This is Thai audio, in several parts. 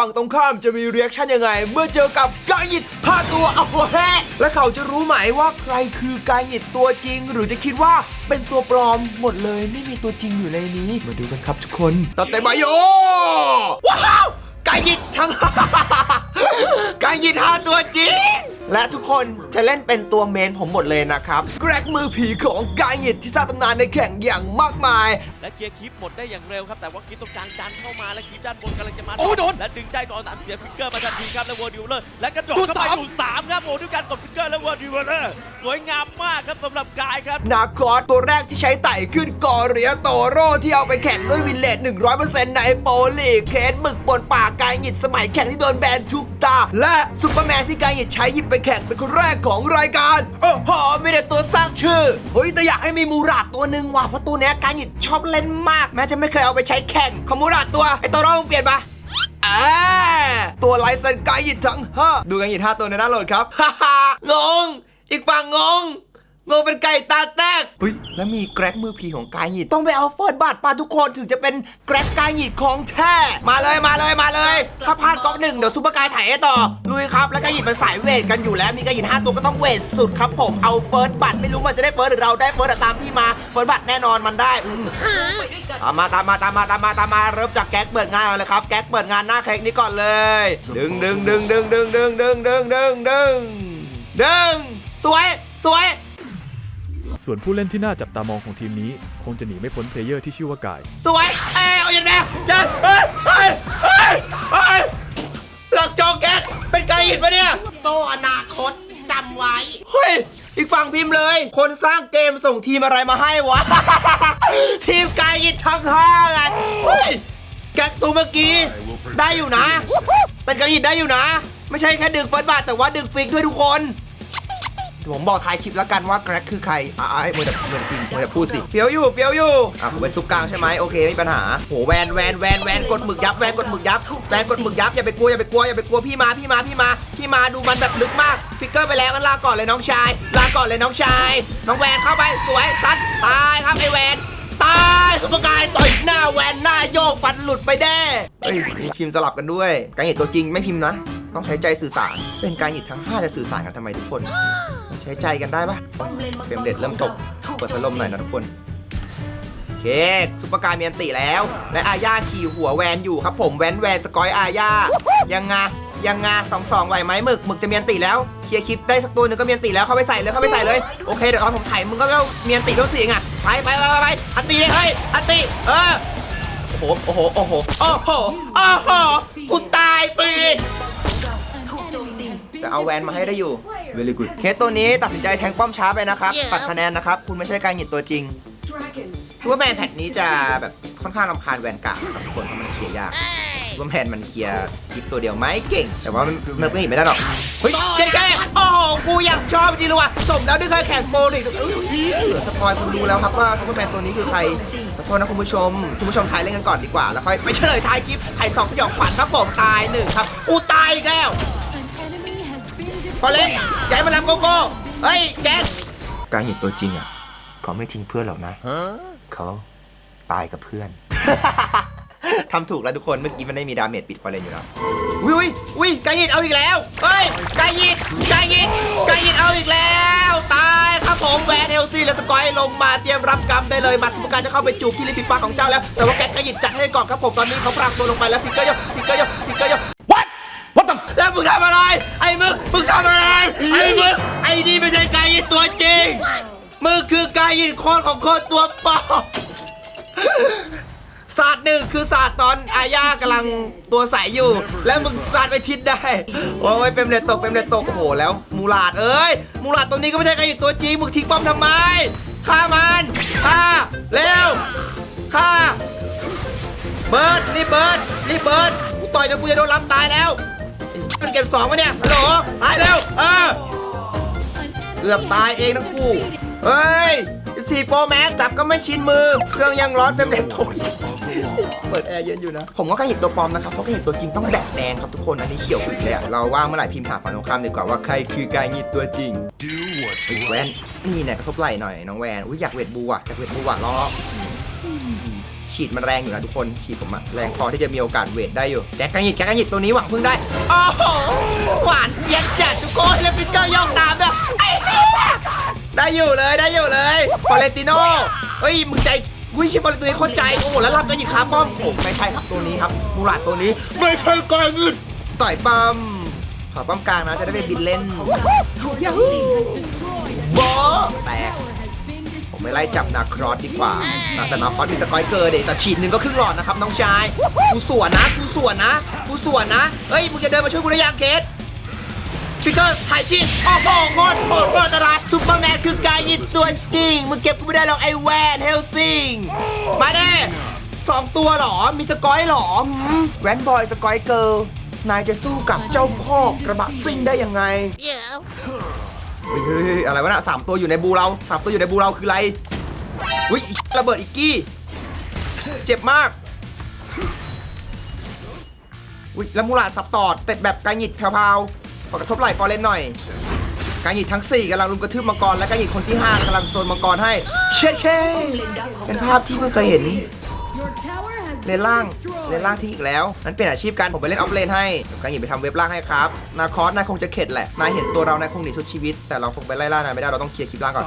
ฝั่งตรงข้ามจะมีเรีแอคชั่นยังไง เมื่อเจอกับกายหยิดผ้าตัวเอาแฮะและเขาจะรู้ไหมว่าใครคือกายหยิดตัวจริง หรือจะคิดว่าเป็นตัวปลอมหมดเลย ไม่มีตัวจริงอยู่ในนี้ มาดูกันครับทุกคนตัดเต็มมาโยว้าว กายหยิดทั้งกายหยิดห้าตัวจริง และทุกคนจะเล่นเป็นตัวเมนผมหมดเลยนะครับแกรกมือผีของกายหยิดที่สร้างตำนานในแข่งอย่างมากมาย และเคลียร์คลิปหมดได้อย่างเร็วครับ แต่ว่าคลิปตรงกลางดันเข้ามาและคลิปด้านบนกำลังจะมาโอ้โดนและดึงได้ก่อนสามเสียฟิกเกอร์มาทันทีครับแล้ววอร์ดิวเลอร์และกระโดดดูเข้าไปสามดูสามครับโอ้ด้วยการกดฟิกเกอร์และวอร์ดิวเลอร์สวยงามมากครับสำหรับกายครับนาคอสตัวแรกที่ใช้ไต่ขึ้นกอเรียโตโร่ที่เอาไปแข่งด้วยวินเลต100%ในโปรลีกเคสหมึกบนปากกายหยิดสมัยแข่งที่โดนแบนทุกตา และซุปเปอร์แมนที่กายหยิดใช้หยิบไปแข่งเป็นคนแรกของรายการ โอ้โหไม่ได้ตัวสร้างชื่อเฮ้ยแต่อยากให้มีมูราดตัวหนึ่งว่ะเพราะตัวเนี้ยกายหยิดชอบเล่นมาก แม้จะไม่เคยเอาไปใช้แข่งขอมูราดตัวไอตัวโร่มึงเปลี่ยนปะอ่าตัวไลเซนกด์หยิดทั้งห้าดูกันหยิดห้าตัวในหน้าโหลดครับฮ่าฮ่างงอีกฝั่งงง งงเป็นไก่ตาแตกเฮ้ยแล้วมีแกร็กมือผีของกายหยิดต้องไปเอาเฟิร์สบัตรปาทุกคนถึงจะเป็นแกร็กกายหยิดของแท้มาเลยมาเลยมาเลย ถ้าพลาดก๊อกหนึ่งเดี๋ยวซูเปอร์กายถ่ายให้ต่อลุยครับแล้วกายหยิดเป็นสายเวทกันอยู่แล้วมีกายหยิดห้าตัวก็ต้องเวทสุดครับผมเอาเฟิร์สบัตรไม่รู้มันจะได้เฟิร์สหรือเราได้เฟิร์สอะตามที่มาเฟิร์สบัตรแน่นอนมันได้อืม ตามมาตามมาตามมาตามมาตามมาเริ่มจากแก๊กเปิดงานก่อนเลยครับแก๊กเปิดงานหน้าเค้กนี้ก่อนเลย ดึงดึงดึงดึงดึงดึงดึงดึงดึงดึงดึงสวยสวย ส่วนผู้เล่นที่น่าจับตามองของทีมนี้ คงจะหนีไม่พ้นเพลเยอร์ที่ชื่อว่ากาย สวย เอ้ยเอาอย่างนี้เฮ้ยเฮ้ยเฮ้ยเฮ้ยเฮ้ยหลักจอแก๊กเป็นไก่หินปะเนี่ย โตอนาคตจำไว้ เฮ้ย อีกฝั่งพิมพ์เลย คนสร้างเกมส่งทีมอะไรมาให้วะ ทีมไก่หินทั้งห้าไงเฮ้ย แก๊กตัวเมื่อกี้ ได้อยู่นะ เป็นกระหินได้อยู่นะ ไม่ใช่แค่ดึงเฟิร์สบาทแต่ว่าดึงฟิกด้วยทุกคน ผมบอกท้ายคลิปแล้วกันว่าแกร็กคือใครอ่าไอ้โมจะเหมือนจริงโมจะพูดสิเฟี้ยวอยู่เฟี้ยวอยู่อะผมเป็นซุปกลางใช่ไหมโอเคไม่มีปัญหาโหแวนแวนแวนแวนกดหมึกยับแวนกดหมึกยับแวนกดหมึกยับอย่าไปกลัวอย่าไปกลัวอย่าไปกลัวพี่มาพี่มาพี่มาพี่มาดูมันแบบลึกมากฟิกเกอร์ไปแล้วกันลาก่อนเลยน้องชาย ลาก่อนเลยน้องชาย น้องแวนเข้าไปสวยซัดตายครับไอแวนตายสุภกายต่อยหน้าแวนหน้าโยกฟันหลุดไปแด้เฮ้ยมีพิมพ์สลับกันด้วยการหยิดตัวจริงไม่พิมพ์นะ ต้องใช้ใจสื่อสาร เป็นการหยิดทั้ง 5 จะสื่อสารกันทำไมทุกคนมัน ใช้ใจกันได้ปะเฟรมเด็ดเริ่มตก เปิดพัดลมหน่อยนะทุกคนโอเคซุปเปอร์การเมีอันติแล้ว และอาญาขี่หัวแวนอยู่ครับผมแวนแวนสกอยอาญายังไงยังไงสองสองไหวไหมหมึกหมึกจะเมีอันติแล้วเคลียร์คลิปได้สักตัวหนึ่งก็เมีอันติแล้วเข้าไปใส่เลยเข้าไปใส่เลยโอเคเดี๋ยวตอนผมถ่ายมึงก็เอามีอันติด้วยสิเองอะไปไปไปไปไปอันติเลยเฮ้ยอันติเออโอ้โหโอ้โหโอ้โหโอ้โหโอ้โหกูตายฟรีแต่เอาแวนมาให้ได้อยู่ very good เคสตัวนี้ตัดสินใจแทงป้อมช้าไปนะครับตัดคะแนนนะครับ คุณไม่ใช่การหยิดตัวจริงซูเปอร์แมนแพทนี้จะแบบค่อนข้างรำคาญแวนการ์ดนะครับทุกคนเพราะมันเคลียร์ยากซูเปอร์แมนมันเคลียร์คลิปตัวเดียวไม่เก่ง แต่ว่ามันมันไม่เห็นไม่ได้หรอกเฮ้ยเก่งแค่โอ้โหกูอยากชอบจริงเลยว่ะสมแล้วที่เคยแข่งโปรลีกอุ๊ยเหลือสปอยคุณดูแล้วครับว่าซูเปอร์แมนตัวนี้คือใครขอโทษนะคุณผู้ชม คุณผู้ชมทายเล่นกันก่อนดีกว่าแล้วค่อยไปเฉลยทายคลิปถ่ายสองสยองขวัญครับผมตายหนึ่งครับกูตายอีกแล้ว พอเล่นย้ายมาลำโกโก้เฮ้ยแกงการเห็นตัวจริงอะเขาไม่ทิ้งเพื่อนหรอกนะเขาตายกับเพื่อน ทำถูกแล้วทุกคนเมื่อกี้มันได้มีดาเมจปิดฟอร์เรนอยู่แล้ววิววิกายหิดเอาอีกแล้วเฮ้ยกายหิดกายหิดกายหิดเอาอีกแล้ว ตายครับผมแวนเฮลซี่และสกอยลงมาเตรียมรับกรรมได้เลยมาสมุการจะเข้าไปจูบที่ลิ้นปีปากของเจ้าแล้วแต่ว่าแกกายหิดจัดให้ก่อนครับผมตอนนี้เขาปรากตัวลงไปแล้วฟิกเกอร์โยฟิกเกอร์โยฟิกเกอร์โย What What the แล้ว มึงทำอะไร ไอ้มึงมึงทำอะไร ไอ้มึงไอ้นี่ไม่ใช่กายหิดตัวจริง มึงคือกายหิดโคตรของโคตรตัวปลอมศาสตร์หนึ่งคือศาสตร์ตอนอาญากำลังตัวใสอยู่ แล้วมึงศาสตร์ไปทิศได้ โอ้ยเป็นเลตตกเป็นเลตตกโอ้โหแล้วมูลาดเอ้ยมูลาดตัวนี้ก็ไม่ใช่ใครอยู่ตัวจริงมึงทิ้งป้อมทำไมฆ่ามันฆ่าเร็วฆ่าเบิร์ดนี่เบิร์ดนี่เบิร์ดกูต่อยจนกูจะโดนล้ำตายแล้ว มันเก็บสองวะเนี่ยฮัลโหลตายเร็วเออเกือบตายเองทั้งคู่เฮ้ย14 Pro Max จับก็ไม่ชินมือ เครื่องยังร้อนเฟรมเรทตกเปิดแอร์เย็นอยู่นะ ผมก็แค่เห็นตัวปลอมนะครับ เพราะแค่เห็นตัวจริงต้องแดกแดงครับทุกคน อันนี้เขียวขึ้นเลยอะเราว่างเมื่อไหร่พิมพ์ถามฝั่งตรงข้ามดีกว่าว่าใครคือกายหงิดตัวจริงไอ้แวนนี่เนี่ยกระทบไหล่หน่อยน้องแวน อุ้ยอยากเวทบูอะอยากเวทบูอะรอช ฉีดมันแรงอยู่นะทุกคนฉีดผมอะแรงพอที่จะมีโอกาสเวทได้อยู่แกะกังหิดแกะกังหิดตัวนี้หวังพึ่งได้โอ้โหหวานเจี๊ยบจัดทุกคนแล้วฟิกเกอร์ย่องตามด้วยไอ้เหี้ยได้อยู่เลยได้อยู่เลยฟอเรนติโนเฮ้ยมึงใจวิชิฟอเรนติโนเข้าใจโอ้โหแล้วรับกังหิดขาป้อมโอ้ไม่ใช่ครับตัวนี้ครับมูราดตัวนี้ ไม่ใช่กังหิดต่อยปั๊มขอปั๊มกลางนะจะได้ไปบินเล่นโบะแตก ผมไม่ไล่จับนาครอสดีกว่าแต่นาครอสมีสกอยเกอร์เด็แต่ฉีดหนึ่งก็ครึ่งหลอดนะครับน้องชาย กูสวนนะ กูสวนนะ กูสวนนะ เฮ้ย มึงจะเดินมาช่วยกูได้ยังเคสฟิกเกอร์ถ่ายชีดโอ้โหโคตรโคตรโคตรอันตรายซูเปอร์แมนคือกายยินตัวจริง มึงเก็บกูไม่ได้หรอกไอ้แวนเฮลซิง มาเด้สองตัวหรอ มีสกอยเหรอหืมแวนบอยสกอยเกิร์ลนายจะสู้กับเจ้าพ่อกระบะซิ่งได้ยังไง เฮ้ยเฮ้ยอะไรวะน่ะสามตัวอยู่ในบูเราสามตัวอยู่ในบูเราคืออะไรอุ้ยระเบิดอีกกี้ เจ็บมากอุ้ยแล้วมูลาสับตอดเต็ดแบบกาหงิดแพรวๆขอกระทบไหล่ฟอเรนหน่อยกาหงิดทั้ง 4กำลังรุมกระทืบมังกรและกาหงิดคนที่ 5กำลังโซนมังกรให้ เช็ดเคเป็นภาพที่เพิ่งเคยเห็น เลนล่างเลนล่างที่อีกแล้วนั้นเปลี่ยนอาชีพกันผมไปเล่นออฟเลนให้เดี๋ยวกันหยิบไปทำเว็บล่างให้ครับนาคอสนายคงจะเข็ดแหละนายเห็นตัวเรานายคงหนีสุดชีวิต แต่เราคงไปไล่ล่านายไม่ได้เราต้องเคลียร์คลิปล่างก่อน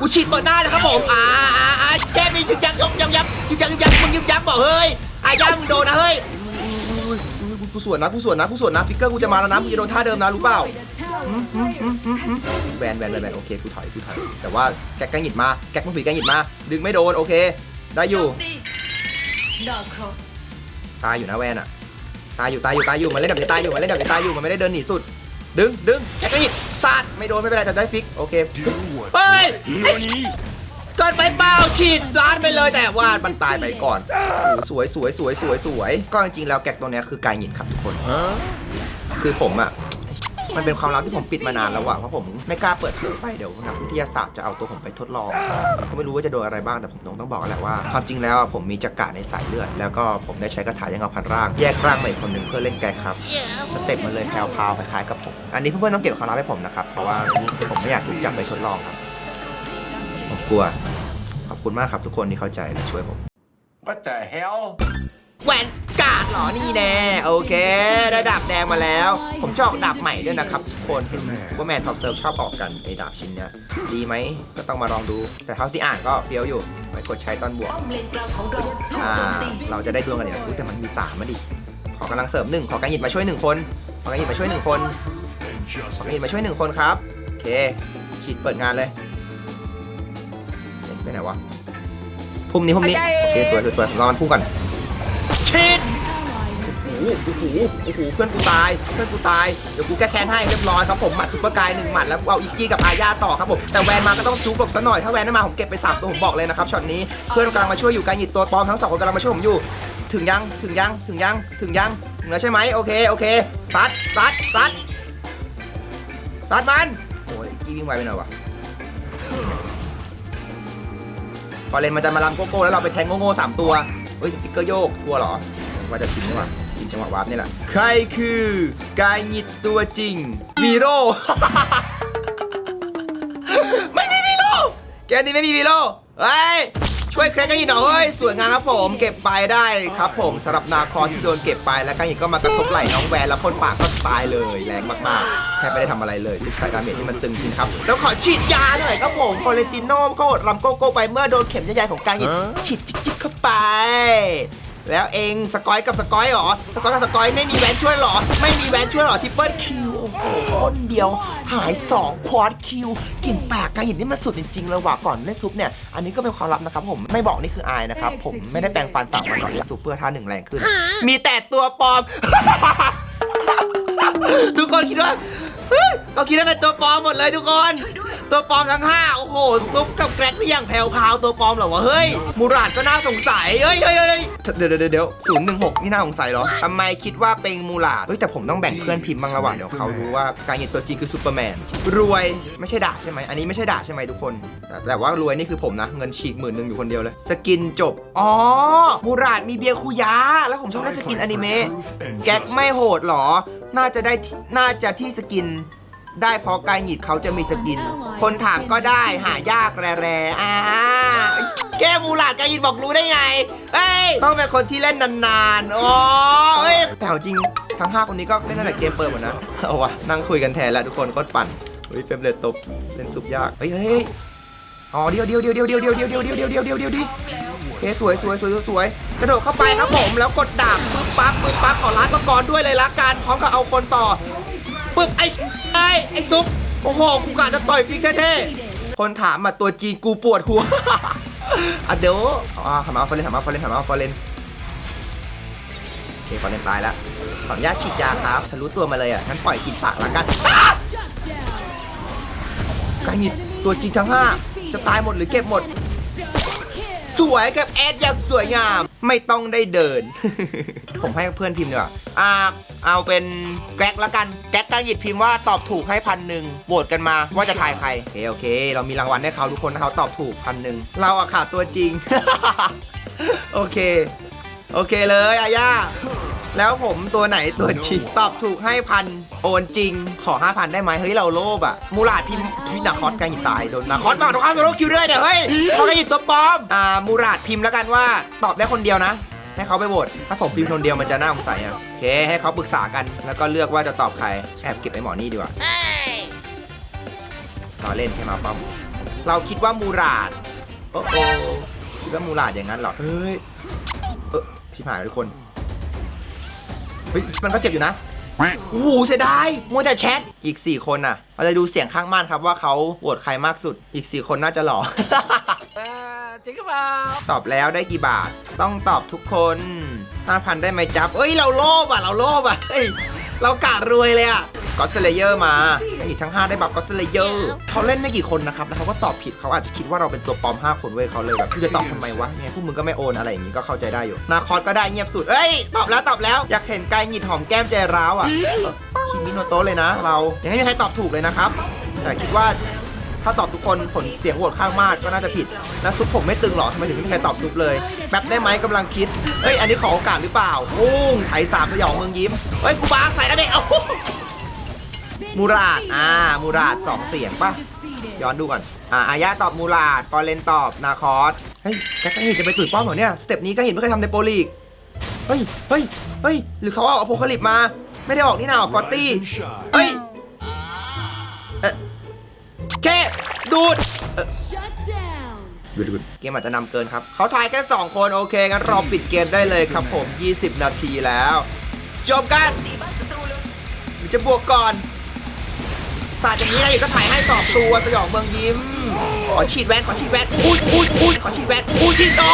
กูฉีดเปิดหน้าเลยครับผมอ่าอ่าอ่าแกมียึกยักยกยับยับยึกยักยึกยักมึงยึกยักบอกเฮ้ยอาย่ามึงโดนนะเฮ้ยอุ๊ยอุ๊ยอุ๊ยกูสวนนะกูสวนนะกูสวนนะฟิกเกอร์กูจะมาแล้วนะมึงจะโดนท่าเดิมนะรู้เปล่าแวนแวนแวนแวนโอเคกูถอยกูถอยแต่ว่าแก๊กแกงหยิดมาแก๊กมึงผีแกงหยิดมา ดึงไม่โดนโอเค ได้อยู่ ตายอยู่นะแวนอะตายอยู่ตายอยู่ตายอยู่มันเล่นแบบนี้ตายอยู่มันเล่นแบบนี้ตายอยู่มันไม่ได้เดินหนีสุด ดึงดึงแอคนิดซาดไม่โดนไม่เป็นไรแต่ได้ฟิกโอเคเฮ้ยไอ้เกินไปเปล่าฉีดล้านไปเลยแต่ว่ามันตายไปก่อนสวยสวยสวยสวยสวยก็จริงๆแล้วแก๊กตัวเนี้ยคือกายหยินครับทุกคนคือผมอะ มันเป็นความลับที่ผมปิดมานานแล้วอะเพราะผมไม่กล้าเปิดเผยไปเดี๋ยวนักวิทยาศาสตร์จะเอาตัวผมไปทดลองก็ไม่รู้ว่าจะโดนอะไรบ้างแต่ผมต้องต้องบอกแหละว่า ความจริงแล้วอะผมมีจักระในสายเลือด แล้วก็ผมได้ใช้คาถายังเอาพันร่าง แยกร่างมาอีกคนหนึ่งเพื่อเล่นแกครับสเต็ปมันเลยแพรวๆคล้ายๆกับผมอันนี้เพื่อนๆต้องเก็บความลับให้ผมนะครับเพราะว่าผมไม่อยากถูกจับไปทดลองครับผมกลัวขอบคุณมากครับทุกคนที่เข้าใจและช่วยผม What the hell แหวนกาดเหรอนี่แน่โอเค ได้ดาบแดงมาแล้ว ผมชอบดาบใหม่ด้วยนะครับทุกคนเห็นว่าแมนท็อปเซิร์ฟชอบออกกันไอ้ดาบชิ้นเนี้ยดีไหมก็ต้องมาลองดู แต่เท่าที่อ่านก็เฟี้ยวอยู่ไปกดใช้ตอนบวกอ่าเราจะได้ดวงกันเนี่ยแต่มันมีสามมาดิขอกำลังเสริมหนึ่งขอการหยิบมาช่วยหนึ่งคนขอการหยิบมาช่วยหนึ่งคนขอการหยิบมาช่วยหนึ่งคนครับโอเคฉีดเปิดงานเลยไปไหนวะพุ่มนี้พุ่มนี้โอเคสวยสวยสวยรอมันพุ่งก่อน ฉีดโอ้โห โอ้โห โอ้โห เพื่อนกูตาย เพื่อนกูตาย เดี๋ยวกูแก้แค้นให้เรียบร้อยครับผม หมัดซุปเปอร์กายหนึ่งหมัดแล้วกูเอาอีกกี้กับอาญาต่อครับผม แต่แวนมาก็ต้องจูบหลบซะหน่อย ถ้าแวนไม่มาผมเก็บไปสามตัวผมบอกเลยนะครับช็อตนี้ เพื่อนกำลังมาช่วยอยู่การหยิบตัวปลอมทั้งสองคนกำลังมาช่วยผมอยู่ ถึงยัง ถึงยัง ถึงยัง ถึงยัง ถึงแล้วใช่ไหมโอเค โอเคซัดซัดซัดซัดมัน โอ้ยกี้วิ่งไวไปหน่อยวะพอเลนมันจะมาลำโกโก้แล้วเราไปแทงโง่ๆสามตัว เฮ้ยฟิกเกอร์โยกกลัวเหรอว่าจะทิ้งหรือเปล่าทิ้งจังหวะวาร์ปนี่แหละ ใครคือกายหยิดตัวจริงวีโร่ ไม่มีวีโร่แกนี้ไม่มีวีโร่เฮ้ยช่ วยเครกกันหยิดหน่อยเฮ้ยสวยงามครับผมเก็บไปได้ครับผมสำหรับนาคอที่โดนเก็บไปแล้วกันหยิดก็มากระทบไหล่น้องแวนแล้วพ่นปากก็ตายเลยแรงมากๆแทบไม่ได้ทำอะไรเลยซิกไซดาเมจที่มันตึงจริงครับแล้วขอฉีดยาหน่อยครับผมฟอเรนติโน่ก็อดลำโกโก้ไปเมื่อโดนเข็มใหญ่ๆของกางหยิฉีดจิ๊กๆเข้าไปแล้วเองสกอยกับสกอยเหรอ สกอยกับสกอยไม่มีแวนช่วยหรอ ไม่มีแวนช่วยหรอทิปเปิลคิวโอ้โห คนเดียวหาย 2 ควอดคิวกลิ่นปากกางหินนี่มันสุดจริงๆเลยว่ะก่อนเล่นซุปเนี่ยอันนี้ก็เป็นความลับนะครับผมไม่บอกนี่คืออายนะครับผมไม่ได้แปรงฟันสามวันก่อนเล่นซุปเพื่อท่าหนึ่งแรงขึ้น มีแต่ตัวปลอม ทุกคนคิดว่าเฮ้ยเขาคิดว่าเป็นตัวปลอมหมดเลยทุกคน ตัวปลอมทั้งห้าโอ้โหซุปกับแกร็กนี่อย่างแผ่วพาวตัวปลอมเหรอวะ เฮ้ย มูราดก็น่าสงสัยเฮ้ยเฮ้ยเฮ้ยเดี๋ยวเดี๋ยวเดี๋ยวศูนย์หนึ่งหกนี่น่าสงสัยเหรอทำไมคิดว่าเป็นมูราดเฮ้ย แต่ผมต้องแบ่งเพื่อนพิมพ์บ้างระหว่างเดี๋ยวเขารู้ว่าการเห็นตัวจริงคือซูเปอร์แมน รวยไม่ใช่ด่าใช่ไหมอันนี้ไม่ใช่ด่าใช่ไหมทุกคน แต่ว่ารวยนี่คือผมนะ เงินฉีกหมื่นหนึ่งอยู่คนเดียวเลย สกินจบ อ๋อ มูราดมีเบียร์คูยาแล้วผมชอบเล่นสกินอนิเมะ แก๊กไม่โหดเหรอ น่าจะได้ที่น่าจะที่สกิน ได้เพราะกายหงิดเขาจะมีสกิน คนถามก็ได้หายากแร่ๆอ่าแก้มูหลาดกายหงิดบอกรู้ได้ไงเอ้ยต้องเป็นคนที่เล่นนานๆอ๋อเอ้ยแต่เอาจริงทั้งห้าคนนี้ก็เล่นตั้งแต่เกมเปิดหมดนะเอาวะนั่งคุยกันแทนแล้วทุกคนก็ปั่นเฮ้ยเฟรมเรทตกเล่นซุปยากเฮ้ยเฮ้ยอ๋อเดียวเดียวเดียวเดียวเดียวเดียวเดียวเดียวเดียวเดียวเดียวเดียวเดียวดิเฮ้ยสวยสวยสวยสวยกระโดดเข้าไปครับผมแล้วกดดาบปึ๊บปั๊บปึ๊บปั๊บขอร้านประกรด้วยเลยละกันพร้อมกับเอาคนต่อ ปึ๊บไอ้ไอ้ไอ้ซุปโอ้โหกูกะจะต่อยฟิกเท่ๆคนถามมาตัวจีนกูปวดหัวอะเดี๋ยวอ่าถามมาฟอเรนถามมาฟอเรนถามมาฟอเรนโอเคฟอเรนตายแล้วขออนุญาตฉีดยาครับทะลุตัวมาเลยอะงั้นปล่อยกินปากละกันอ้าไก่หงิดตัวจริงทั้งห้าจะตายหมดหรือเก็บหมด สวยกับแอดอย่างสวยงาม ไม่ต้องได้เดิน ผมให้เพื่อนพิมพ์ดีกว่าอ่า เอาเป็นแก๊กละกัน แก๊กการหยิดพิมพ์ว่าตอบถูกให้พันหนึ่งโหวตกันมาว่าจะทายใคร โอเคโอเค เรามีรางวัลให้เขาทุกคนนะเขาตอบถูกพันหนึ่งเราอะขาดตัวจริง โอเค โอเคเลยอาย่า แล้วผมตัวไหนตัวจริงตอบถูกให้พันโอนจริง ขอ 5,000 ได้ไหมเฮ้ยเราโลภอะ มูลาดพิมพ์พินาคอสกันหยิบตายโดนนาคอสมาโดนข้ามโซโลคิวด้วยเดี๋ยวเฮ้ยเขากันหยิบตัวปลอมอ่ามูราดพิมพ์แล้วกันว่าตอบได้คนเดียวนะให้เขาไปโหวตถ้าผมพิมพ์คนเดียวมันจะน่าสงสัยอะโอเคให้เขาปรึกษากัน แล้วก็เลือกว่าจะตอบใครแอบเก็บไอ้หมอนี่ดีกว่าต่อเล่นแค่มาป้อมเราคิดว่ามูราดโอ้โอคิดว่ามูราดอย่างนั้นเหรอเฮ้ยเออชิบหายทุกคน เฮ้ยมันก็เจ็บอยู่นะโอ้โหเสียดายมัวแต่แชทอีก 4 คนน่ะ เราจะดูเสียงข้างมากครับว่าเขาโหวตใครมากสุด อีก 4 คนน่าจะหล่อจริงหรือเปล่าตอบแล้วได้กี่บาท ต้องตอบทุกคน 5,000 ได้ไหมจับเอ้ย เราโลภอะ เราโลภอะเฮ้ยเรากะรวยเลยอะ ก็สเลเยอร์มาอีกทั้ง 5 ได้บัฟก็สเลเยอร์เขาเล่นไม่กี่คนนะครับแล้วเขาก็ตอบผิดเขาอาจจะคิดว่าเราเป็นตัวปลอม 5 คนเว้ยเขาเลยแบบคือจะตอบทำไมวะเนี่ยพวกมึงก็ไม่โอนอะไรอย่างงี้ก็เข้าใจได้อยู่นาคอสก็ได้เงียบสุดเอ้ยตอบแล้วตอบแล้วอยากเห็นกายหงิดหอมแก้มใจร้าวอะคิมิโนโตะเลยนะ เรายังไม่มีใครตอบถูกเลยนะครับ แต่คิดว่าถ้าตอบทุกคนผลเสียงโหวตข้างมากก็น่าจะผิดแล้วซุปผมไม่ตึงหรอทำไมถึงไม่มีใครตอบซุปเลยแป๊บได้ไหมกำลังคิดเอ้ยอันนี้ขอโอกาสหรือเปล่าปุ้งไถสามสยองเมืองยิ้มเฮ้ยกูบางใส่แล้วเด็กเอา มูราดอ่ามูราดสองเสียงป่ะย้อนดูก่อน อ่าอายาตอบมูราดฟอร์เรนตอบนาคอสเฮ้ยแกก็เห็นจะไปตุ๋ยป้อมเหรอเนี่ยสเต็ปนี้ก็เห็นไม่เคยทำในโปรลีกเฮ้ยเฮ้ยเฮ้ยหรือเขาเอาอโพคาลิปมา ไม่ได้ออกนี่นาฟอร์ตี้เฮ้ยเอ๊ะแค่ดูด Shut down. เกมอาจจะนำเกินครับ เขาทายแค่ 2 คนโอเคงั้นรอปิดเกมได้เลยครับผม 20 นาทีแล้ว จบกันหรือจะบวกก่อน ศาสตร์อย่างนี้นะอยู่ก็ถ่ายให้สองตัวสยองเมืองยิ้ม ขอฉีดแวนขอฉีดแวนพูดพูดพูดขอฉีดแวนพูดฉีดต่อ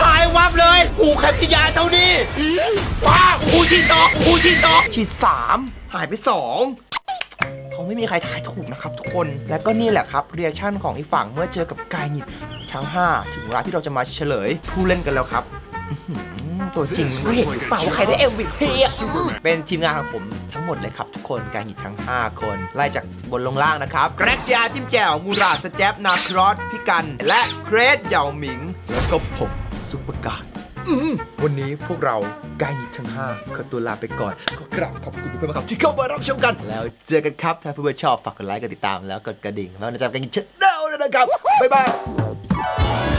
ถ่ายวับเลยหูแคปชิยาเท่านี้ว้าหูฉีดต่อหูฉีดต่อฉีดสามหายไปสองคงไม่มีใครทายถูกนะครับทุกคน และก็นี่แหละครับเรีแอคชั่นของอีกฝั่งเมื่อเจอกับกายหงิดช้างห้าถึงเวลาที่เราจะมาเฉลยผู้เล่นกันแล้วครับ ตัวจริงมันก็เห็นหรือเปล่าว่าใครได้ MVP อะเป็นทีมงานของผมทั้งหมดเลยครับทุกคนกายหงิดทั้ง 5 คน ไล่จากบนลงล่างนะครับแกรกเจียจิมแจวมูราสแจปนาครอสพี่กัน และเครสเหยาหมิง แล้วก็ผมซุปเปอร์การ์ดอืมวันนี้พวกเรากายหยิบทั้ง 5 ขอตัวลาไปก่อนก็กราบขอบคุณทุกคนมากครับที่เข้ามารับชมกัน แล้วเจอกันครับถ้าเพื่อนๆชอบฝากกดไลค์กดติดตามแล้วกดกระดิ่งแล้วนะจ๊ะกายหยิบชแนลด้วยนะครับบ๊ายบาย